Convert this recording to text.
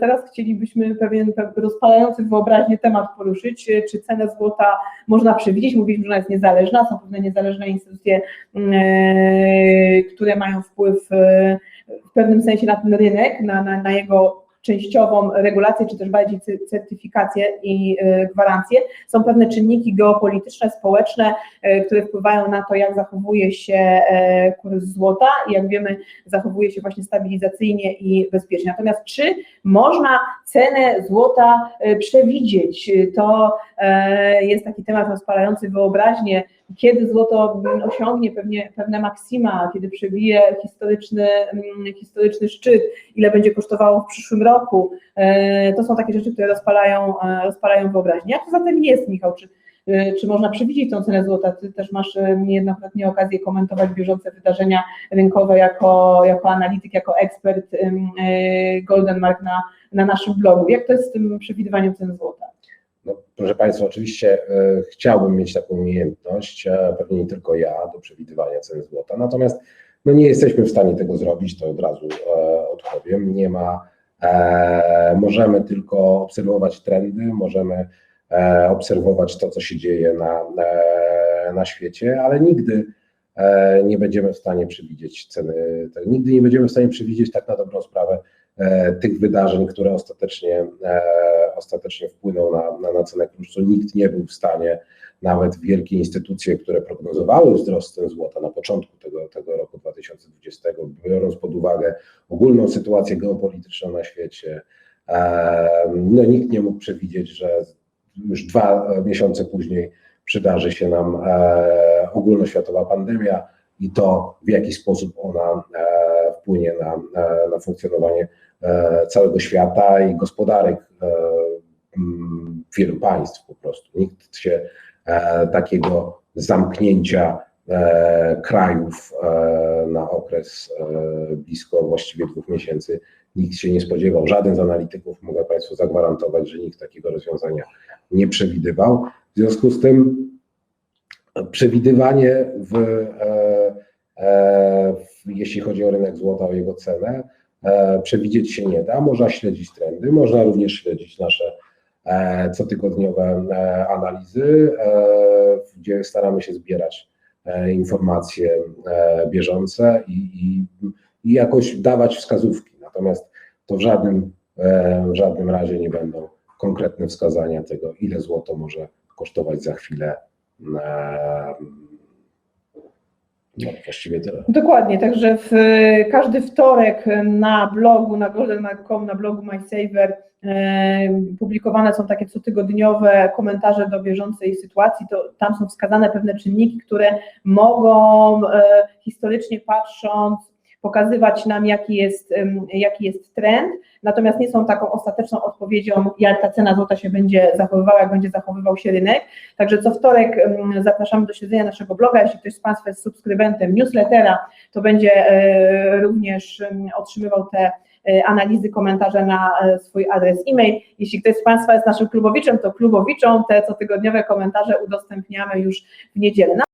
Teraz chcielibyśmy pewien pe- rozpalający wyobraźnię temat poruszyć, e, czy cenę złota można przewidzieć. Mówiliśmy, że ona jest niezależna, są pewne niezależne instytucje, e, które mają wpływ e, w pewnym sensie na ten rynek, na, na, na jego częściową regulację, czy też bardziej certyfikację i e, gwarancję. Są pewne czynniki geopolityczne, społeczne, e, które wpływają na to, jak zachowuje się e, kurs złota i jak wiemy, zachowuje się właśnie stabilizacyjnie i bezpiecznie. Natomiast czy można cenę złota e, przewidzieć? To e, jest taki temat rozpalający wyobraźnię, kiedy złoto osiągnie pewnie, pewne maksima, kiedy przebije historyczny, mm, historyczny szczyt, ile będzie kosztowało w przyszłym roku. E, To są takie rzeczy, które rozpalają, e, rozpalają wyobraźnię. Jak to zatem jest, Michał? Czy, e, czy można przewidzieć tą cenę złota? Ty też masz niejednokrotnie okazję komentować bieżące wydarzenia rynkowe jako, jako analityk, jako ekspert em, e, Golden Mark na, na naszym blogu. Jak to jest z tym przewidywaniem cen złota? No, proszę Państwa, oczywiście e, chciałbym mieć taką umiejętność, e, pewnie nie tylko ja, do przewidywania cen złota, natomiast no, nie jesteśmy w stanie tego zrobić, to od razu e, odpowiem. Nie ma, możemy tylko obserwować trendy, możemy e, obserwować to, co się dzieje na, e, na świecie, ale nigdy e, nie będziemy w stanie przewidzieć ceny, nigdy nie będziemy w stanie przewidzieć tak na dobrą sprawę e, tych wydarzeń, które ostatecznie, e, ostatecznie wpłyną na, na, na cenę kluczu. Nikt nie był w stanie, nawet wielkie instytucje, które prognozowały wzrost cen złota na początku tego, tego roku 2020, biorąc pod uwagę ogólną sytuację geopolityczną na świecie, no nikt nie mógł przewidzieć, że już dwa miesiące później przydarzy się nam e, ogólnoświatowa pandemia i to, w jaki sposób ona e, wpłynie na, e, na funkcjonowanie całego świata i gospodarek wielu państw po prostu. Nikt się takiego zamknięcia krajów e, na okres e, blisko właściwie dwóch miesięcy nikt się nie spodziewał. Żaden z analityków, mogę Państwu zagwarantować, że nikt takiego rozwiązania nie przewidywał. W związku z tym przewidywanie w, e, e, jeśli chodzi o rynek złota, o jego cenę, e, przewidzieć się nie da. Można śledzić trendy, można również śledzić nasze e, cotygodniowe e, analizy, e, gdzie staramy się zbierać e, informacje e, bieżące i, i, i jakoś dawać wskazówki. Natomiast to w żadnym, e, w żadnym razie nie będą konkretne wskazania tego, ile złoto może kosztować za chwilę. No, właściwie tyle. Dokładnie, także w, każdy wtorek na blogu, na goldenmark.com, na blogu MySaver e, publikowane są takie cotygodniowe komentarze do bieżącej sytuacji, to tam są wskazane pewne czynniki, które mogą e, historycznie patrząc pokazywać nam, jaki jest, jaki jest trend, natomiast nie są taką ostateczną odpowiedzią, jak ta cena złota się będzie zachowywała, jak będzie zachowywał się rynek. Także co wtorek zapraszamy do śledzenia naszego bloga. Jeśli ktoś z Państwa jest subskrybentem newslettera, to będzie e, również otrzymywał te e, analizy, komentarze na e, swój adres e-mail. Jeśli ktoś z Państwa jest naszym klubowiczem, to klubowiczom te cotygodniowe komentarze udostępniamy już w niedzielę.